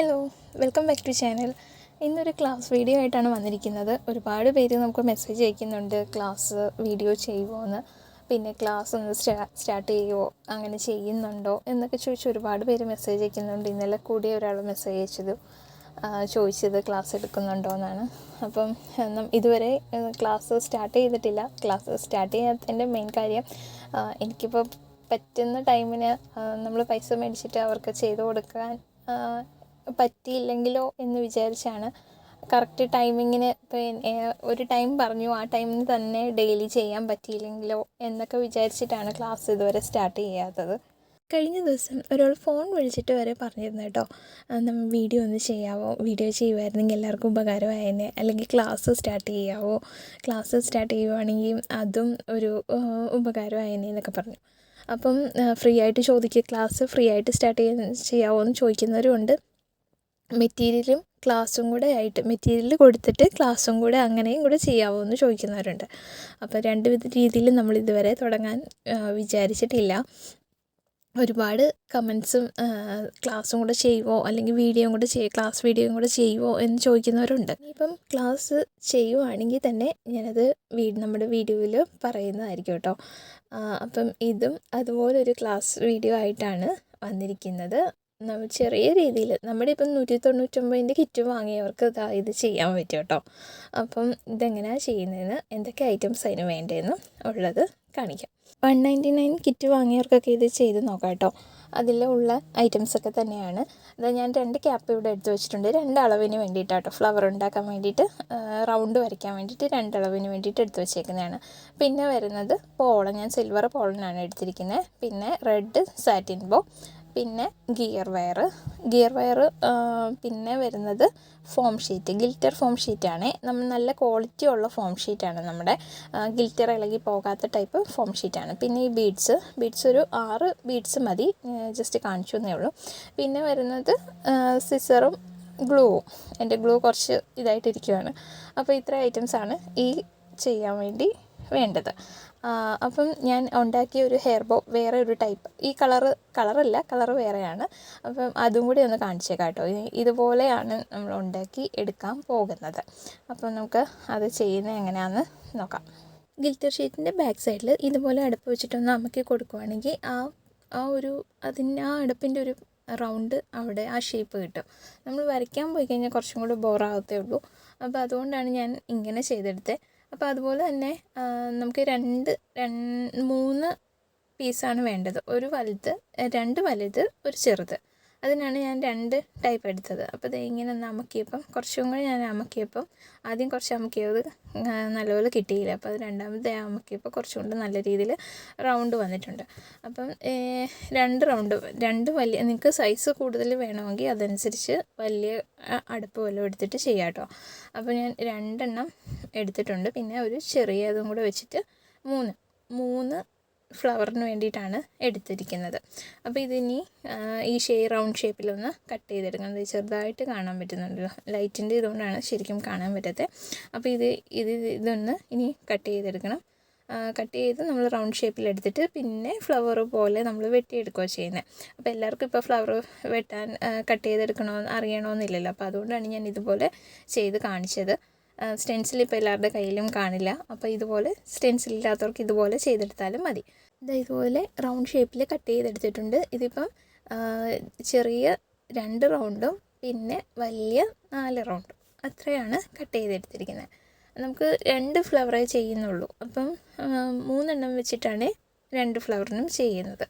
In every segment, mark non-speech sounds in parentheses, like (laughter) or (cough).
Hello welcome back to channel ഇന്നൊരു class video ആയിട്ടാണ് വന്നിരിക്കുന്നത്. ഒരുപാട് പേര് നമുക്ക് മെസ്സേജ് അയക്കുന്നുണ്ട് ക്ലാസ് വീഡിയോ ചെയ്യുമോ എന്ന് പിന്നെ ക്ലാസ് ഒന്ന് സ്റ്റാർട്ട് ചെയ്യുമോ അങ്ങനെ ചെയ്യുന്നുണ്ടോ എന്നൊക്കെ ചോദിച്ച് ഒരുപാട് പേര് മെസ്സേജ് അയക്കുന്നുണ്ട്. ഇന്നലെ കൂടി ഒരാൾ മെസ്സേജ് അയച്ചത് ചോദിച്ചത് ക്ലാസ് എടുക്കുന്നുണ്ടോ എന്നാണ് അപ്പം ഇതുവരെ ക്ലാസ് സ്റ്റാർട്ട് ചെയ്തിട്ടില്ല. ക്ലാസ് സ്റ്റാർട്ട് ചെയ്യാത്തതിന്റെ മെയിൻ കാര്യം എനിക്കിപ്പോൾ പറ്റുന്ന ടൈമിന് നമ്മൾ പൈസ മേടിച്ചിട്ട് അവർക്ക് ചെയ്തു കൊടുക്കാൻ പറ്റിയില്ലെങ്കിലോ എന്ന് വിചാരിച്ചാണ്. കറക്റ്റ് ടൈമിങ്ങിന് പിന്നെ ഒരു ടൈം പറഞ്ഞു ആ ടൈമിന് തന്നെ ഡെയിലി ചെയ്യാൻ പറ്റിയില്ലെങ്കിലോ എന്നൊക്കെ വിചാരിച്ചിട്ടാണ് ക്ലാസ് ഇതുവരെ സ്റ്റാർട്ട് ചെയ്യാത്തത്. കഴിഞ്ഞ ദിവസം ഒരാൾ ഫോൺ വിളിച്ചിട്ട് വരെ പറഞ്ഞിരുന്നു കേട്ടോ. നമ്മൾ വീഡിയോ ഒന്ന് ചെയ്യാവോ? വീഡിയോ ചെയ്യുമായിരുന്നെങ്കിൽ എല്ലാവർക്കും ഉപകാരമായേനെ. അല്ലെങ്കിൽ ക്ലാസ് സ്റ്റാർട്ട് ചെയ്യാവോ? ക്ലാസ് സ്റ്റാർട്ട് ചെയ്യുവാണെങ്കിൽ അതും ഒരു ഉപകാരമായേനെ എന്നൊക്കെ പറഞ്ഞു. അപ്പം ഫ്രീ ആയിട്ട് ചോദിക്കുക ക്ലാസ് ഫ്രീ ആയിട്ട് സ്റ്റാർട്ട് ചെയ്യാൻ ചെയ്യാവോ എന്ന് ചോദിക്കുന്നവരുമുണ്ട് മെറ്റീരിയലും ക്ലാസ്സും കൂടെ ആയിട്ട് മെറ്റീരിയൽ കൊടുത്തിട്ട് ക്ലാസ്സും കൂടെ അങ്ങനെയും കൂടെ ചെയ്യാവോ എന്ന് ചോദിക്കുന്നവരുണ്ട്. അപ്പോൾ രണ്ട് വിധ രീതിയിൽ നമ്മൾ ഇതുവരെ തുടങ്ങാൻ വിചാരിച്ചിട്ടില്ല. ഒരുപാട് കമൻസും ക്ലാസ്സും കൂടെ ചെയ്യുമോ അല്ലെങ്കിൽ വീഡിയോയും കൂടെ ചെയ്യ ക്ലാസ് വീഡിയോയും കൂടെ ചെയ്യുമോ എന്ന് ചോദിക്കുന്നവരുണ്ട്. ഇപ്പം ക്ലാസ് ചെയ്യുവാണെങ്കിൽ തന്നെ ഞാനത് വീ നമ്മുടെ വീഡിയോയിൽ പറയുന്നതായിരിക്കും കേട്ടോ. അപ്പം ഇതും അതുപോലൊരു ക്ലാസ് വീഡിയോ ആയിട്ടാണ് വന്നിരിക്കുന്നത്. നമ്മ ചെറിയ രീതിയിൽ നമ്മുടെ ഇപ്പം നൂറ്റി തൊണ്ണൂറ്റൊമ്പതിന്റെ കിറ്റ് വാങ്ങിയവർക്ക് ഇതാ ഇത് ചെയ്യാൻ പറ്റും കേട്ടോ. അപ്പം ഇതെങ്ങനെയാണ് ചെയ്യുന്നതെന്ന് എന്തൊക്കെ ഐറ്റംസ് അതിന് വേണ്ടതെന്ന് ഉള്ളത് കാണിക്കാം. വൺ നയന്റി നയൻ കിറ്റ് വാങ്ങിയവർക്കൊക്കെ ഇത് ചെയ്ത് നോക്കാം കേട്ടോ. അതിലുള്ള ഐറ്റംസ് ഒക്കെ തന്നെയാണ്. അത് ഞാൻ രണ്ട് ക്യാപ്പ് ഇവിടെ എടുത്ത് വെച്ചിട്ടുണ്ട്. രണ്ട് അളവിന് വേണ്ടിയിട്ടാട്ടോ ഫ്ലവർ ഉണ്ടാക്കാൻ വേണ്ടിയിട്ട് റൗണ്ട് വരയ്ക്കാൻ വേണ്ടിയിട്ട് രണ്ട് അളവിന് വേണ്ടിയിട്ട് എടുത്ത് വെച്ചേക്കുന്നതാണ്. പിന്നെ വരുന്നത് പോളൻ. ഞാൻ സിൽവർ പോളനാണ് എടുത്തിരിക്കുന്നത്. പിന്നെ റെഡ് സാറ്റിൻ ബോ. പിന്നെ ഗിയർ വയർ. ഗിയർ വയർ പിന്നെ വരുന്നത് ഫോം ഷീറ്റ്. ഗിൽറ്റർ ഫോം ഷീറ്റാണ്. നമ്മൾ നല്ല ക്വാളിറ്റി ഉള്ള ഫോം ഷീറ്റാണ് നമ്മുടെ ഗിൽറ്റർ ഇളകി പോകാത്ത ടൈപ്പ് ഫോം ഷീറ്റാണ്. പിന്നെ ഈ ബീഡ്സ്. ബീഡ്സ് ഒരു ആറ് ബീഡ്സ് മതി. ജസ്റ്റ് കാണിച്ചു എന്നേ ഉള്ളൂ. പിന്നെ വരുന്നത് സിസറും ഗ്ലൂവും. എന്റെ ഗ്ലൂ കുറച്ച് ഇതായിട്ടിരിക്കുകയാണ് അപ്പോൾ ഇത്ര ഐറ്റംസാണ് ഈ ചെയ്യാൻ വേണ്ടി വേണ്ടത്. അപ്പം ഞാൻ ഉണ്ടാക്കിയ ഒരു ഹെയർ ബോ വേറെ ഒരു ടൈപ്പ് ഈ കളറ് കളറല്ല കളറ് വേറെയാണ്. അപ്പം അതും കൂടി ഒന്ന് കാണിച്ചേക്കാം കേട്ടോ ഇതുപോലെയാണ് നമ്മൾ ഉണ്ടാക്കി എടുക്കാൻ പോകുന്നത്. അപ്പം നമുക്ക് അത് ചെയ്യുന്നത് എങ്ങനെയാണെന്ന് നോക്കാം. ഗിൽറ്റർ ഷീറ്റിന്റെ ബാക്ക് സൈഡിൽ ഇതുപോലെ അടുപ്പ് വെച്ചിട്ടൊന്ന് അമക്കി കൊടുക്കുവാണെങ്കിൽ ആ ആ ഒരു അതിന് ആ അടുപ്പിന്റെ ഒരു റൗണ്ട് അവിടെ ആ ഷേപ്പ് കിട്ടും. നമ്മൾ വരയ്ക്കാൻ പോയി കഴിഞ്ഞാൽ കുറച്ചും കൂടി ബോറാകത്തേ ഉള്ളൂ. അപ്പോൾ അതുകൊണ്ടാണ് ഞാൻ ഇങ്ങനെ ചെയ്തെടുത്തത് അപ്പോൾ അതുപോലെ തന്നെ നമുക്ക് രണ്ട് രണ്ട് മൂന്ന് പീസാണ് വേണ്ടത്. ഒരു വലുത് രണ്ട് വലുത് ഒരു ചെറുത്. അതിനാണ് ഞാൻ രണ്ട് ടൈപ്പ് എടുത്തത്. അപ്പോൾ ഇങ്ങനെ ഒന്ന് അമക്കിയപ്പം കുറച്ചും കൂടി ഞാൻ അമക്കിയപ്പം ആദ്യം കുറച്ച് അമക്കിയത് നല്ലപോലെ കിട്ടിയില്ല. അപ്പോൾ അത് രണ്ടാമത്തെ അമക്കിയപ്പോൾ കുറച്ചും കൂടി നല്ല രീതിയിൽ റൗണ്ട് വന്നിട്ടുണ്ട്. അപ്പം രണ്ട് റൗണ്ട് രണ്ട് വലിയ നിങ്ങൾക്ക് സൈസ് കൂടുതൽ വേണമെങ്കിൽ അതനുസരിച്ച് വലിയ അടുപ്പ് വല്ലതും എടുത്തിട്ട് ചെയ്യാം കേട്ടോ. അപ്പോൾ ഞാൻ രണ്ടെണ്ണം എടുത്തിട്ടുണ്ട്. പിന്നെ ഒരു ചെറിയതും കൂടെ വെച്ചിട്ട് മൂന്ന് മൂന്ന് ഫ്ലവറിന് വേണ്ടിയിട്ടാണ് എടുത്തിരിക്കുന്നത്. അപ്പോൾ ഇതിനി ഈ ഷേ റൗണ്ട് ഷേപ്പിലൊന്ന് കട്ട് ചെയ്തെടുക്കണം. ചെറുതായിട്ട് കാണാൻ പറ്റുന്നുണ്ടല്ലോ ലൈറ്റിന്റെ ഇതുകൊണ്ടാണ് ശരിക്കും കാണാൻ പറ്റാത്തത് അപ്പോൾ ഇത് ഇത് ഇതൊന്ന് ഇനി കട്ട് ചെയ്തെടുക്കണം. കട്ട് ചെയ്ത് നമ്മൾ റൗണ്ട് ഷേപ്പിൽ എടുത്തിട്ട് പിന്നെ ഫ്ലവർ പോലെ നമ്മൾ വെട്ടിയെടുക്കുക ചെയ്യുന്നത് അപ്പോൾ എല്ലാവർക്കും ഇപ്പോൾ ഫ്ലവർ വെട്ടാൻ കട്ട് ചെയ്തെടുക്കണമെന്ന് അറിയണമെന്നില്ലല്ലോ അപ്പോൾ അതുകൊണ്ടാണ് ഞാൻ ഇതുപോലെ ചെയ്ത് കാണിച്ചത്. സ്റ്റെൻസിൽ ഇപ്പോൾ എല്ലാവരുടെ കയ്യിലും കാണില്ല. അപ്പോൾ ഇതുപോലെ സ്റ്റെൻസിൽ ഇല്ലാത്തവർക്ക് ഇതുപോലെ ചെയ്തെടുത്താലും മതി. ഇതാ ഇതുപോലെ റൗണ്ട് ഷേപ്പിൽ കട്ട് ചെയ്തെടുത്തിട്ടുണ്ട്. ഇതിപ്പം ചെറിയ രണ്ട് റൗണ്ടും പിന്നെ വലിയ നാല് റൗണ്ടും അത്രയാണ് കട്ട് ചെയ്തെടുത്തിരിക്കുന്നത് നമുക്ക് രണ്ട് ഫ്ലവറേ ചെയ്യുന്നുള്ളൂ. അപ്പം മൂന്നെണ്ണം വെച്ചിട്ടാണ് രണ്ട് ഫ്ലവറിനും ചെയ്യുന്നത്.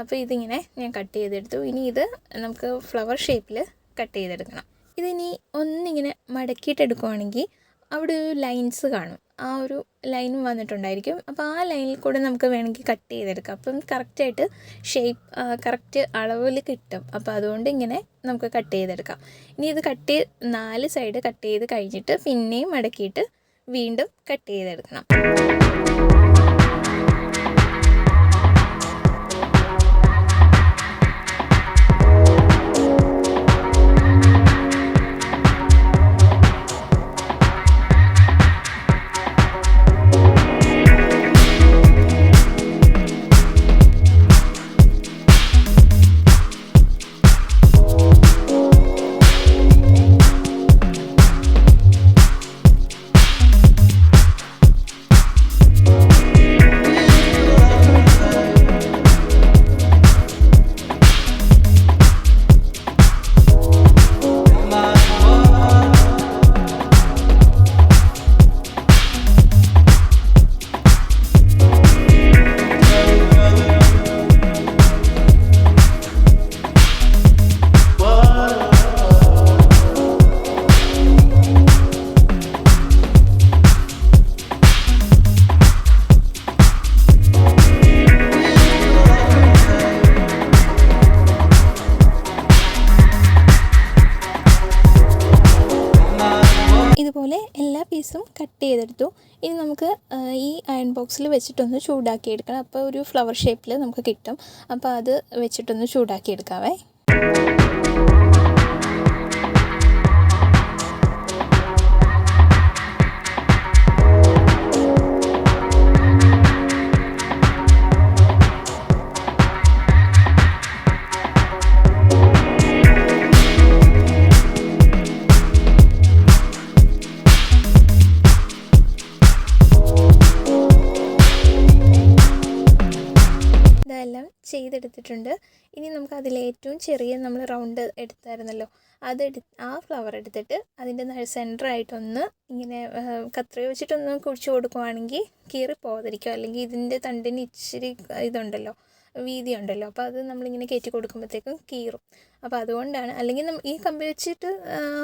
അപ്പോൾ ഇതിങ്ങനെ ഞാൻ കട്ട് ചെയ്തെടുത്തു. ഇനി ഇത് നമുക്ക് ഫ്ലവർ ഷേപ്പിൽ കട്ട് ചെയ്തെടുക്കണം. ഇതിനി ഒന്നിങ്ങനെ മടക്കിയിട്ട് എടുക്കുവാണെങ്കിൽ അവിടെ ഒരു ലൈൻസ് കാണും. ആ ഒരു ലൈനും വന്നിട്ടുണ്ടായിരിക്കും. അപ്പോൾ ആ ലൈനിൽ കൂടെ നമുക്ക് വേണമെങ്കിൽ കട്ട് ചെയ്തെടുക്കാം. അപ്പം കറക്റ്റായിട്ട് ഷേപ്പ് കറക്റ്റ് അളവിൽ കിട്ടും. അപ്പോൾ അതുകൊണ്ട് ഇങ്ങനെ നമുക്ക് കട്ട് ചെയ്തെടുക്കാം. ഇനി ഇത് കട്ട് ചെയ്ത് നാല് സൈഡ് കട്ട് ചെയ്ത് കഴിഞ്ഞിട്ട് പിന്നെയും മടക്കിയിട്ട് വീണ്ടും കട്ട് ചെയ്തെടുക്കണം. ചെയ്തെടുത്തു. ഇനി നമുക്ക് ഈ അയൺ ബോക്സിൽ വെച്ചിട്ടൊന്ന് ചൂടാക്കി എടുക്കണം അപ്പോൾ ഒരു ഫ്ലവർ ഷേപ്പിൽ നമുക്ക് കിട്ടും. അപ്പോൾ അത് വെച്ചിട്ടൊന്ന് ചൂടാക്കി എടുക്കാവേ ചെയ്തെടുത്തിട്ടുണ്ട് ഇനി നമുക്ക് അതിൽ ഏറ്റവും ചെറിയ നമ്മൾ റൗണ്ട് എടുത്തായിരുന്നല്ലോ അത് ആ ഫ്ലവർ എടുത്തിട്ട് അതിന്റെ സെന്ററായിട്ടൊന്ന് ഇങ്ങനെ കത്ര വെച്ചിട്ടൊന്ന് കുഴിച്ച് കൊടുക്കുവാണെങ്കിൽ കീറി പോകാതിരിക്കും അല്ലെങ്കിൽ ഇതിന്റെ തണ്ടിന് ഇച്ചിരി ഇതുണ്ടല്ലോ വീതി ഉണ്ടല്ലോ. അപ്പോൾ അത് നമ്മളിങ്ങനെ കയറ്റി കൊടുക്കുമ്പോഴത്തേക്കും കീറും. അപ്പോൾ അതുകൊണ്ടാണ് അല്ലെങ്കിൽ നമ്മൾ ഈ കമ്പി വെച്ചിട്ട്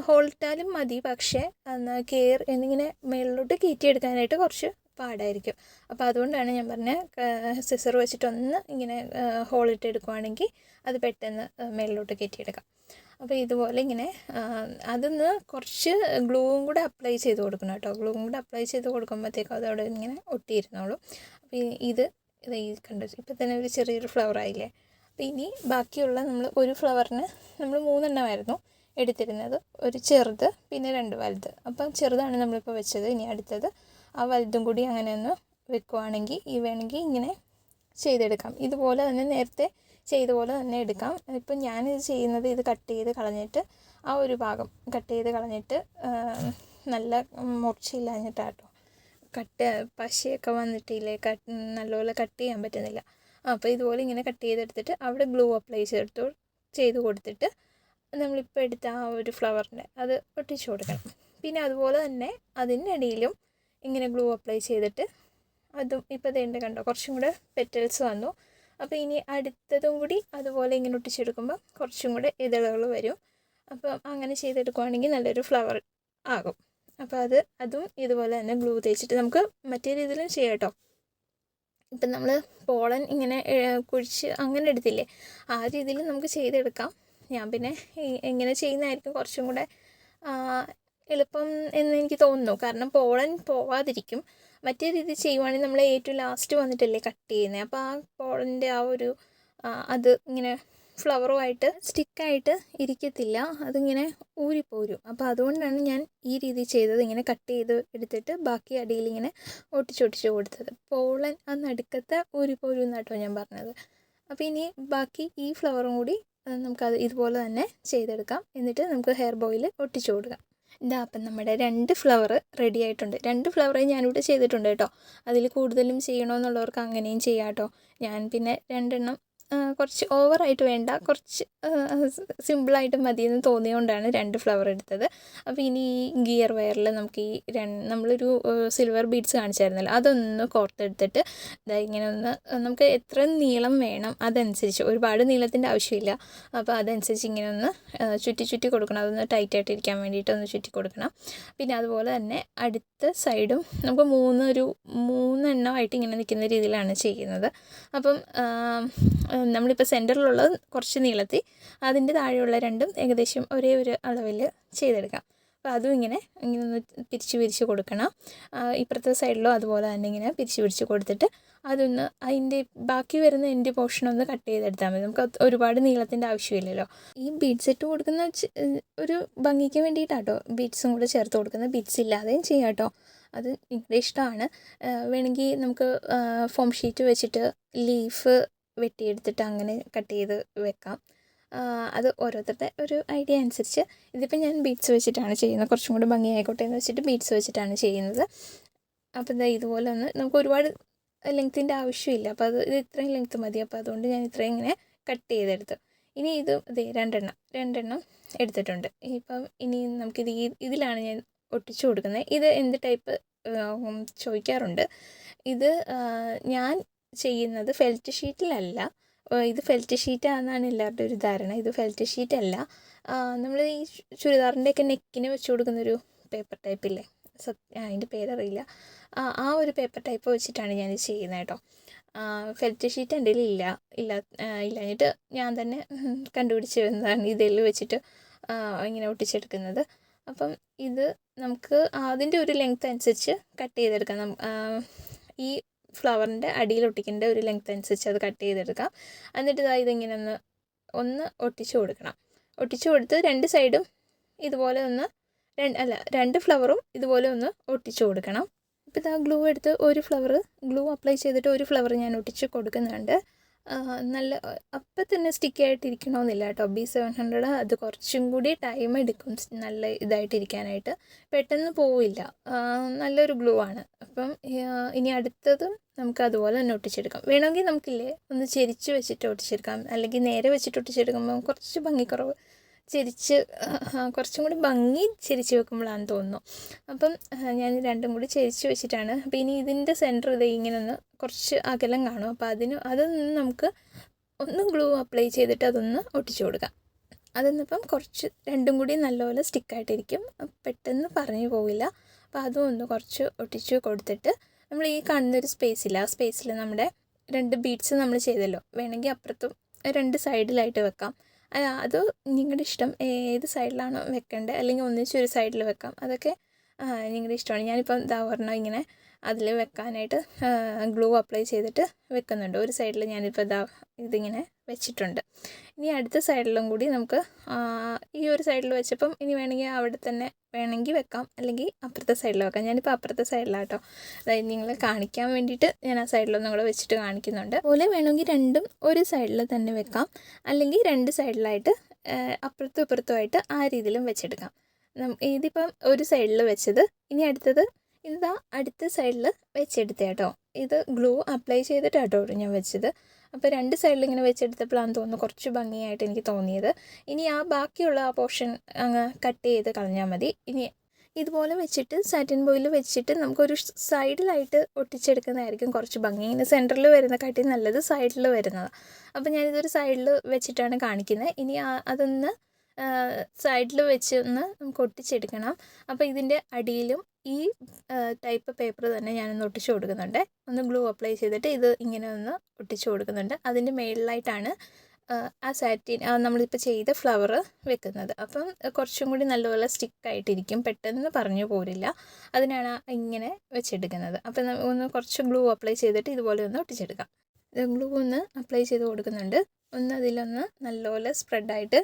ഹോൾട്ടാലും മതി. പക്ഷേ എന്നാൽ കെയർ എന്നിങ്ങനെ മേളിലോട്ട് കയറ്റിയെടുക്കാനായിട്ട് കുറച്ച് പാടായിരിക്കും. അപ്പോൾ അതുകൊണ്ടാണ് ഞാൻ പറഞ്ഞത് സിസർ വെച്ചിട്ടൊന്ന് ഇങ്ങനെ ഹോളിട്ട് എടുക്കുവാണെങ്കിൽ അത് പെട്ടെന്ന് മേളിലോട്ട് കയറ്റിയെടുക്കാം അപ്പോൾ ഇതുപോലെ ഇങ്ങനെ അതൊന്ന് കുറച്ച് ഗ്ലൂവും കൂടെ അപ്ലൈ ചെയ്ത് കൊടുക്കണം കേട്ടോ. ഗ്ലൂവും കൂടെ അപ്ലൈ ചെയ്ത് കൊടുക്കുമ്പോഴത്തേക്കും അതവിടെ ഇങ്ങനെ ഒട്ടിയിരുന്നോളൂ. അപ്പോൾ ഇത് ഇത് ഈ കണ്ടു ഇപ്പം തന്നെ ഒരു ചെറിയൊരു ഫ്ലവർ ആയില്ലേ? അപ്പോൾ ഇനി ബാക്കിയുള്ള നമ്മൾ ഒരു ഫ്ലവറിന് നമ്മൾ മൂന്നെണ്ണമായിരുന്നു എടുത്തിരുന്നത്. ഒരു ചെറുത് പിന്നെ രണ്ട് വലുത്. അപ്പം ചെറുതാണ് നമ്മളിപ്പോൾ വെച്ചത്. ഇനി അടുത്തത് ആ വലുതും കൂടി അങ്ങനെ ഒന്ന് വെക്കുവാണെങ്കിൽ ഈ വേണമെങ്കിൽ ഇങ്ങനെ ചെയ്തെടുക്കാം. ഇതുപോലെ തന്നെ നേരത്തെ ചെയ്ത പോലെ തന്നെ എടുക്കാം. ഇപ്പം ഇത് ചെയ്യുന്നത് ഇത് കട്ട് ചെയ്ത് കളഞ്ഞിട്ട് ആ ഒരു ഭാഗം കട്ട് ചെയ്ത് കളഞ്ഞിട്ട് നല്ല മുറിച്ചില്ലാഞ്ഞിട്ടാട്ടോ കട്ട്. പശയൊക്കെ വന്നിട്ടില്ലേ? കട്ട് നല്ലപോലെ കട്ട് ചെയ്യാൻ പറ്റുന്നില്ല. അപ്പോൾ ഇതുപോലെ ഇങ്ങനെ കട്ട് ചെയ്തെടുത്തിട്ട് അവിടെ ഗ്ലൂ അപ്ലൈ ചെയ്തിട്ട് ചെയ്ത് കൊടുത്തിട്ട് നമ്മളിപ്പോൾ എടുത്ത ആ ഒരു ഫ്ലവറിന്റെ അത് ഒട്ടിച്ചു കൊടുക്കണം. പിന്നെ അതുപോലെ തന്നെ അതിന്റെ അടിയിലും ഇങ്ങനെ ഗ്ലൂ അപ്ലൈ ചെയ്തിട്ട് അതും ഇപ്പോൾ തേണ്ട കണ്ടോ? കുറച്ചും കൂടെ പെറ്റൽസ് വന്നു. അപ്പോൾ ഇനി അടുത്തതും കൂടി അതുപോലെ ഇങ്ങനെ ഒട്ടിച്ചെടുക്കുമ്പോൾ കുറച്ചും കൂടെ ഇതളുകൾ വരും. അപ്പോൾ അങ്ങനെ ചെയ്തെടുക്കുവാണെങ്കിൽ നല്ലൊരു ഫ്ലവർ ആകും. അപ്പോൾ അത് അതും ഇതുപോലെ തന്നെ ഗ്ലൂ തേച്ചിട്ട് നമുക്ക് മറ്റേ രീതിയിലും ചെയ്യാം കേട്ടോ. ഇപ്പം നമ്മൾ പോളൻ ഇങ്ങനെ കുഴിച്ച് അങ്ങനെ എടുത്തില്ലേ ആ രീതിയിൽ നമുക്ക് ചെയ്തെടുക്കാം. ഞാൻ പിന്നെ എങ്ങനെ ചെയ്യുന്നതായിരിക്കും കുറച്ചും കൂടെ എളുപ്പം എന്ന് എനിക്ക് തോന്നുന്നു. കാരണം പോളൻ പോവാതിരിക്കും. മറ്റേ രീതി ചെയ്യുവാണെങ്കിൽ നമ്മൾ ഏറ്റവും ലാസ്റ്റ് വന്നിട്ടല്ലേ കട്ട് ചെയ്യുന്നത് അപ്പോൾ ആ പോളന്റെ ആ ഒരു അത് ഇങ്ങനെ ഫ്ലവറുമായിട്ട് സ്റ്റിക്കായിട്ട് ഇരിക്കത്തില്ല. അതിങ്ങനെ ഊരിപ്പോരും. അപ്പോൾ അതുകൊണ്ടാണ് ഞാൻ ഈ രീതി ചെയ്തത്. ഇങ്ങനെ കട്ട് ചെയ്ത് എടുത്തിട്ട് ബാക്കി അടിയിൽ ഇങ്ങനെ ഒട്ടിച്ചൊട്ടിച്ച് കൊടുത്തത്. പോളൻ ആ നടുക്കത്തെ ഊരിപ്പോരും എന്നാട്ടോ ഞാൻ പറഞ്ഞത്. അപ്പോൾ ഇനി ബാക്കി ഈ ഫ്ലവറും കൂടി നമുക്കത് ഇതുപോലെ തന്നെ ചെയ്തെടുക്കാം. എന്നിട്ട് നമുക്ക് ഹെയർ ബോയിൽ ഒട്ടിച്ചു കൊടുക്കാം. ഇതാ അപ്പം നമ്മുടെ രണ്ട് ഫ്ലവർ റെഡി ആയിട്ടുണ്ട്. രണ്ട് ഫ്ലവറേ ഞാനിവിടെ ചെയ്തിട്ടുണ്ട് കേട്ടോ. അതിൽ കൂടുതലും ചെയ്യണമെന്നുള്ളവർക്ക് അങ്ങനെയും ചെയ്യാം കേട്ടോ. ഞാൻ പിന്നെ രണ്ടെണ്ണം കുറച്ച് ഓവറായിട്ട് വേണ്ട. കുറച്ച് സിമ്പിളായിട്ട് മതിയെന്ന് തോന്നിയതുകൊണ്ടാണ് രണ്ട് ഫ്ലവർ എടുത്തത്. അപ്പോൾ ഇനി ഗിയർ വയറിൽ നമുക്ക് ഈ രണ്ട് നമ്മളൊരു സിൽവർ ബീഡ്സ് കാണിച്ചായിരുന്നല്ലോ. അതൊന്ന് കോർത്തെടുത്തിട്ട് ഇങ്ങനെ ഒന്ന് നമുക്ക് എത്ര നീളം വേണം അതനുസരിച്ച്. ഒരുപാട് നീളത്തിന്റെ ആവശ്യമില്ല. അപ്പോൾ അതനുസരിച്ച് ഇങ്ങനെ ഒന്ന് ചുറ്റി ചുറ്റി കൊടുക്കണം. അതൊന്ന് ടൈറ്റായിട്ട് ഇരിക്കാൻ വേണ്ടിയിട്ട് ഒന്ന് ചുറ്റി കൊടുക്കണം. പിന്നെ അതുപോലെ തന്നെ അടുത്ത സൈഡും നമുക്ക് മൂന്ന് ഒരു മൂന്നെണ്ണമായിട്ട് ഇങ്ങനെ നിൽക്കുന്ന രീതിയിലാണ് ചെയ്യുന്നത്. അപ്പം നമ്മളിപ്പോൾ സെന്ററിലുള്ളത് കുറച്ച് നീളത്തിൽ അതിന്റെ താഴെയുള്ള രണ്ടും ഏകദേശം ഒരേ ഒരു അളവിൽ ചെയ്തെടുക്കാം. അപ്പോൾ അതും ഇങ്ങനെ ഇങ്ങനെ ഒന്ന് പിരിച്ച് പിരിച്ച് കൊടുക്കണം. ഇപ്പുറത്തെ സൈഡിലോ അതുപോലെ തന്നെ ഇങ്ങനെ പിരിച്ച് പിരിച്ച് കൊടുത്തിട്ട് അതൊന്ന് അതിന്റെ ബാക്കി വരുന്ന എന്റെ പോർഷൻ ഒന്ന് കട്ട് ചെയ്തെടുത്താൽ മതി. നമുക്ക് ഒരുപാട് നീളത്തിന്റെ ആവശ്യമില്ലല്ലോ. ഈ ബീഡ്സ് ഇട്ട് കൊടുക്കുന്ന ഒരു ഭംഗിക്ക് വേണ്ടിയിട്ടാട്ടോ ബീഡ്സും കൂടെ ചേർത്ത് കൊടുക്കുന്ന ബീഡ്സ് ഇല്ലാതെയും ചെയ്യാം കേട്ടോ. അത് നിങ്ങളുടെ ഇഷ്ടമാണ്. വേണമെങ്കിൽ നമുക്ക് ഫോം ഷീറ്റ് വെച്ചിട്ട് ലീഫ് വെട്ടിയെടുത്തിട്ട് അങ്ങനെ കട്ട് ചെയ്ത് വെക്കാം. അത് ഓരോരുത്തരുടെ ഒരു ഐഡിയ അനുസരിച്ച്. ഇതിപ്പോൾ ഞാൻ ബീഡ്സ് വെച്ചിട്ടാണ് ചെയ്യുന്നത്. കുറച്ചും കൂടി ഭംഗിയായിക്കോട്ടെ എന്ന് വെച്ചിട്ട് ബീഡ്സ് വെച്ചിട്ടാണ് ചെയ്യുന്നത്. അപ്പോൾ ഇതാ ഇതുപോലെ ഒന്ന് നമുക്ക് ഒരുപാട് ലെങ്ത്തിന്റെ ആവശ്യമില്ല. അപ്പോൾ അത് ഇത് ഇത്രയും ലെങ്ത്ത് മതി. അപ്പോൾ അതുകൊണ്ട് ഞാൻ ഇത്രയും ഇങ്ങനെ കട്ട് ചെയ്തെടുത്തു. ഇനി ഇത് ഇതേ രണ്ടെണ്ണം രണ്ടെണ്ണം എടുത്തിട്ടുണ്ട്. ഇപ്പം ഇനി നമുക്കിത് ഈ ഇതിലാണ് ഞാൻ ഒട്ടിച്ചു കൊടുക്കുന്നത്. ഇത് എന്ത് ടൈപ്പ് ചോദിക്കാറുണ്ട്. ഇത് ഞാൻ ചെയ്യുന്നത് ഫെൽറ്റ് ഷീറ്റിലല്ല ഇത് ഫെൽറ്റ് ഷീറ്റാണെന്നാണ് എല്ലാവരുടെ ഒരു ധാരണ. ഇത് ഫെൽറ്റ് ഷീറ്റ് അല്ല നമ്മൾ ഈ ചുരിദാറിന്റെയൊക്കെ നെക്കിന് വെച്ച് കൊടുക്കുന്നൊരു പേപ്പർ ടൈപ്പില്ലേ സത്യ അതിന്റെ പേരറിയില്ല. ആ ഒരു പേപ്പർ ടൈപ്പ് വെച്ചിട്ടാണ് ഞാൻ ഇത് ചെയ്യുന്നത് കേട്ടോ. ഫെൽറ്റ് ഷീറ്റ് എന്റെ ഇല്ല. ഇല്ല ഇല്ലാഞ്ഞിട്ട് ഞാൻ തന്നെ (laughs) കണ്ടുപിടിച്ച് വരുന്നതാണ് ഇതിൽ വെച്ചിട്ട് ഇങ്ങനെ ഒട്ടിച്ചെടുക്കുന്നത്. അപ്പം ഇത് നമുക്ക് അതിന്റെ ഒരു ലെങ്ത് അനുസരിച്ച് കട്ട് ചെയ്തെടുക്കാം. ഈ ഫ്ലവറിന്റെ അടിയിൽ ഒട്ടിക്കേണ്ട ഒരു ലെങ്ത് അനുസരിച്ച് അത് കട്ട് ചെയ്തെടുക്കാം. എന്നിട്ട് ഇതാ ഇതിങ്ങനെ ഒന്ന് ഒന്ന് ഒട്ടിച്ചു കൊടുക്കണം. ഒട്ടിച്ചു കൊടുത്ത് രണ്ട് സൈഡും ഇതുപോലെ ഒന്ന് രണ്ട് അല്ല രണ്ട് ഫ്ലവറും ഇതുപോലെ ഒന്ന് ഒട്ടിച്ചു കൊടുക്കണം. ഇപ്പോൾ ഇതാ ഗ്ലൂ എടുത്ത് ഒരു ഫ്ലവർ ഗ്ലൂ അപ്ലൈ ചെയ്തിട്ട് ഒരു ഫ്ലവർ ഞാൻ ഒട്ടിച്ച് കൊടുക്കുന്നുണ്ട്. നല്ല അപ്പം തന്നെ സ്റ്റിക്കി ആയിട്ടിരിക്കണമെന്നില്ല കേട്ടോ. ബി സെവൻ ഹൺഡ്രഡ് അത് കുറച്ചും കൂടി ടൈം എടുക്കും നല്ല ഇതായിട്ടിരിക്കാനായിട്ട്. പെട്ടെന്ന് പോവില്ല. നല്ലൊരു ഗ്ലൂ ആണ്. അപ്പം ഇനി അടുത്തതും നമുക്ക് അതുപോലെ തന്നെ ഒട്ടിച്ചെടുക്കാം. വേണമെങ്കിൽ നമുക്കില്ലേ ഒന്ന് ചെരിച്ച് വെച്ചിട്ട് ഒട്ടിച്ചെടുക്കാം. അല്ലെങ്കിൽ നേരെ വെച്ചിട്ട് ഒട്ടിച്ചെടുക്കുമ്പോൾ കുറച്ച് ഭംഗിക്കുറവ് ചെരിച്ച് കുറച്ചും കൂടി ഭംഗി ചിരിച്ച് വെക്കുമ്പോഴാണെന്ന് തോന്നുന്നു. അപ്പം ഞാൻ രണ്ടും കൂടി ചിരിച്ച് വെച്ചിട്ടാണ്. അപ്പോൾ ഇനി ഇതിന്റെ സെന്റർ ഇത് ഇങ്ങനെ ഒന്ന് കുറച്ച് അകലം കാണും. അപ്പോൾ അതിന് അതൊന്ന് നമുക്ക് ഒന്ന് ഗ്ലൂ അപ്ലൈ ചെയ്തിട്ട് അതൊന്ന് ഒട്ടിച്ചു കൊടുക്കാം. അതൊന്നിപ്പം കുറച്ച് രണ്ടും കൂടി നല്ലപോലെ സ്റ്റിക്കായിട്ടിരിക്കും പെട്ടെന്ന് പറഞ്ഞു പോവില്ല. അപ്പോൾ അതും ഒന്ന് കുറച്ച് ഒട്ടിച്ച് കൊടുത്തിട്ട് നമ്മൾ ഈ കാണുന്നൊരു സ്പേസില്ല ആ സ്പേസിൽ നമ്മുടെ രണ്ട് ബീഡ്സ് നമ്മൾ ചെയ്തല്ലോ. വേണമെങ്കിൽ അപ്പുറത്തും രണ്ട് സൈഡിലായിട്ട് വെക്കാം. അത് നിങ്ങളുടെ ഇഷ്ടം ഏത് സൈഡിലാണോ വെക്കേണ്ടത് അല്ലെങ്കിൽ ഒന്നിച്ച് ഒരു സൈഡിൽ വെക്കാം. അതൊക്കെ നിങ്ങളുടെ ഇഷ്ടമാണ്. ഞാനിപ്പം ഇതാ പറഞ്ഞ ഇങ്ങനെ അതിൽ വെക്കാനായിട്ട് ഗ്ലൂ അപ്ലൈ ചെയ്തിട്ട് വെക്കുന്നുണ്ട്. ഒരു സൈഡിൽ ഞാനിപ്പോൾ ഇതാ ഇതിങ്ങനെ വെച്ചിട്ടുണ്ട്. ഇനി അടുത്ത സൈഡിലും കൂടി നമുക്ക് ഈ ഒരു സൈഡിൽ വെച്ചപ്പം ഇനി വേണമെങ്കിൽ അവിടെ തന്നെ വേണമെങ്കിൽ വെക്കാം. അല്ലെങ്കിൽ അപ്പുറത്തെ സൈഡിൽ വെക്കാം. ഞാനിപ്പോൾ അപ്പുറത്തെ സൈഡിലാട്ടോ അതായത് നിങ്ങളെ കാണിക്കാൻ വേണ്ടിയിട്ട് ഞാൻ ആ സൈഡിലൊന്നും കൂടെ വെച്ചിട്ട് കാണിക്കുന്നുണ്ട്. അതുപോലെ വേണമെങ്കിൽ രണ്ടും ഒരു സൈഡിൽ തന്നെ വെക്കാം. അല്ലെങ്കിൽ രണ്ട് സൈഡിലായിട്ട് അപ്പുറത്തും ഇപ്പുറത്തുമായിട്ട് ആ രീതിയിലും വെച്ചെടുക്കാം. ഇതിപ്പം ഒരു സൈഡിൽ വെച്ചത്. ഇനി അടുത്തത് ഇതാ അടുത്ത സൈഡിൽ വെച്ചെടുത്ത കേട്ടോ ഇത് ഗ്ലൂ അപ്ലൈ ചെയ്തിട്ടാണ് കേട്ടോ ഞാൻ വെച്ചത്. അപ്പോൾ രണ്ട് സൈഡിൽ ഇങ്ങനെ വെച്ചെടുത്തപ്പോഴാണ് തോന്നുന്നു കുറച്ച് ഭംഗിയായിട്ട് എനിക്ക് തോന്നിയത്. ഇനി ആ ബാക്കിയുള്ള ആ പോർഷൻ അങ്ങ് കട്ട് ചെയ്ത് കളഞ്ഞാൽ മതി. ഇനി ഇതുപോലെ വെച്ചിട്ട് സാറ്റിൻ ബോയിൽ വെച്ചിട്ട് നമുക്കൊരു സൈഡിലായിട്ട് ഒട്ടിച്ചെടുക്കുന്നതായിരിക്കും കുറച്ച് ഭംഗി. ഇനി സെന്ററിൽ വരുന്ന കാട്ടി നല്ലത് സൈഡിൽ വരുന്നത്. അപ്പോൾ ഞാനിതൊരു സൈഡിൽ വെച്ചിട്ടാണ് കാണിക്കുന്നത്. ഇനി അതൊന്ന് സൈഡിൽ വെച്ച് ഒന്ന് നമുക്ക് ഒട്ടിച്ചെടുക്കണം അപ്പോൾ ഇതിന്റെ അടിയിലും ഈ ടൈപ്പ് പേപ്പർ തന്നെ ഞാനൊന്ന് ഒട്ടിച്ചു കൊടുക്കുന്നുണ്ട്. ഒന്ന് ഗ്ലൂ അപ്ലൈ ചെയ്തിട്ട് ഇത് ഇങ്ങനെ ഒന്ന് ഒട്ടിച്ചു കൊടുക്കുന്നുണ്ട്. അതിന്റെ മേളിലായിട്ടാണ് ആ, സാറ്റിൻ നമ്മളിപ്പോൾ ചെയ്ത ഫ്ലവർ വെക്കുന്നത്. അപ്പം കുറച്ചും കൂടി നല്ലപോലെ സ്റ്റിക്കായിട്ടിരിക്കും പെട്ടെന്ന് പറഞ്ഞു പോരില്ല. അതിനാണ് ഇങ്ങനെ വെച്ചെടുക്കുന്നത്. അപ്പം ഒന്ന് കുറച്ച് ഗ്ലൂ അപ്ലൈ ചെയ്തിട്ട് ഇതുപോലെ ഒന്ന് ഒട്ടിച്ചെടുക്കാം. ഗ്ലൂ ഒന്ന് അപ്ലൈ ചെയ്ത് കൊടുക്കുന്നുണ്ട്. ഒന്ന് അതിലൊന്ന് നല്ലപോലെ സ്പ്രെഡായിട്ട്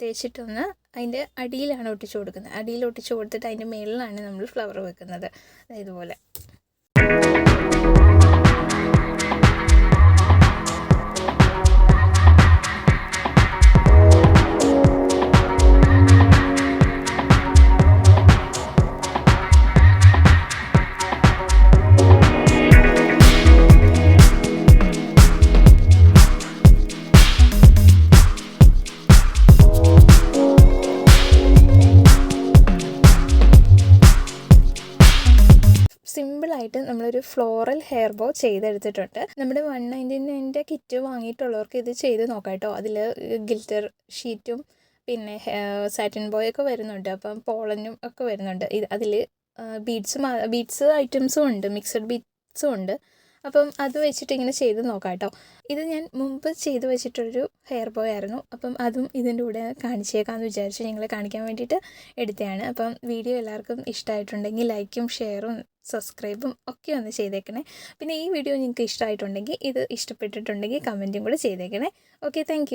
തേച്ചിട്ടൊന്ന് അതിന്റെ അടിയിലാണ് ഒട്ടിച്ചു കൊടുക്കുന്നത്. അടിയിൽ ഒട്ടിച്ചു കൊടുത്തിട്ട് അതിന്റെ മേളിലാണ് നമ്മൾ ഫ്ലവർ വെക്കുന്നത്. ഇതുപോലെ സിമ്പിളായിട്ട് നമ്മളൊരു ഫ്ലോറൽ ഹെയർ ബോ ചെയ്തെടുത്തിട്ടുണ്ട്. നമ്മുടെ വൺ നയന്റി നയന്റെ കിറ്റ് വാങ്ങിയിട്ടുള്ളവർക്ക് ഇത് ചെയ്ത് നോക്കാം കേട്ടോ അതിൽ ഗിൽറ്റർ ഷീറ്റും പിന്നെ സാറ്റിൻ ബോയ് ഒക്കെ വരുന്നുണ്ട്. അപ്പം പോളനും ഒക്കെ വരുന്നുണ്ട്. ഇത് അതിൽ ബീഡ്സും ബീഡ്സ് ഐറ്റംസും ഉണ്ട്. മിക്സഡ് ബീഡ്സും ഉണ്ട്. അപ്പം അത് വെച്ചിട്ട് ഇങ്ങനെ ചെയ്ത് നോക്കാം കേട്ടോ ഇത് ഞാൻ മുമ്പ് ചെയ്ത് വെച്ചിട്ടൊരു ഹെയർ ബോയ് ആയിരുന്നു. അപ്പം അതും ഇതിന്റെ കൂടെ കാണിച്ചേക്കാമെന്ന് വിചാരിച്ചു നിങ്ങളെ കാണിക്കാൻ വേണ്ടിയിട്ട് എടുത്തതാണ്. അപ്പം വീഡിയോ എല്ലാവർക്കും ഇഷ്ടമായിട്ടുണ്ടെങ്കിൽ ലൈക്കും ഷെയറും സബ്സ്ക്രൈബും ഒക്കെ ഒന്ന് ചെയ്തേക്കണേ. പിന്നെ ഈ വീഡിയോ നിങ്ങൾക്ക് ഇഷ്ടമായിട്ടുണ്ടെങ്കിൽ ഇത് ഇഷ്ടപ്പെട്ടിട്ടുണ്ടെങ്കിൽ കമന്റും കൂടെ ചെയ്തേക്കണേ. Okay thank